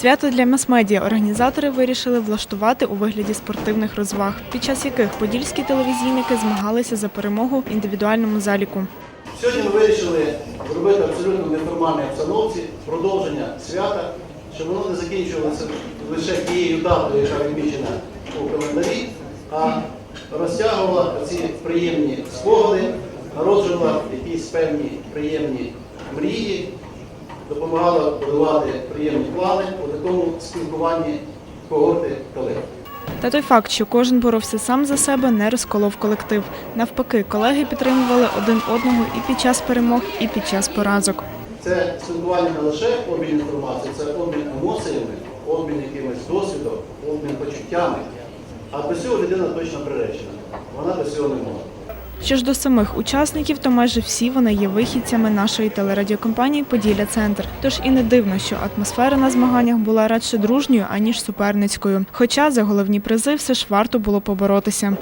Свято для мас-медіа організатори вирішили влаштувати у вигляді спортивних розваг, під час яких подільські телевізійники змагалися за перемогу в індивідуальному заліку. Сьогодні ми вирішили зробити абсолютно в неформальній обстановці продовження свята, щоб воно не закінчувалося лише тією датою, яка відмічена у календарі, а розтягувала ці приємні спогади, народжувала якісь певні приємні мрії, допомагала будувати приємні плани у такому спілкуванні когорти колег. Та той факт, що кожен боровся сам за себе, не розколов колектив. Навпаки, колеги підтримували один одного і під час перемог, і під час поразок. Це спілкування не лише обмін інформацією, це обмін емоціями, обмін якимось досвідом, обмін почуттями. А до цього людина точно приречена. Вона до цього не може. Що ж до самих учасників, то майже всі вони є вихідцями нашої телерадіокомпанії Поділля Центр. Тож і не дивно, що атмосфера на змаганнях була радше дружньою аніж суперницькою. Хоча за головні призи все ж варто було поборотися.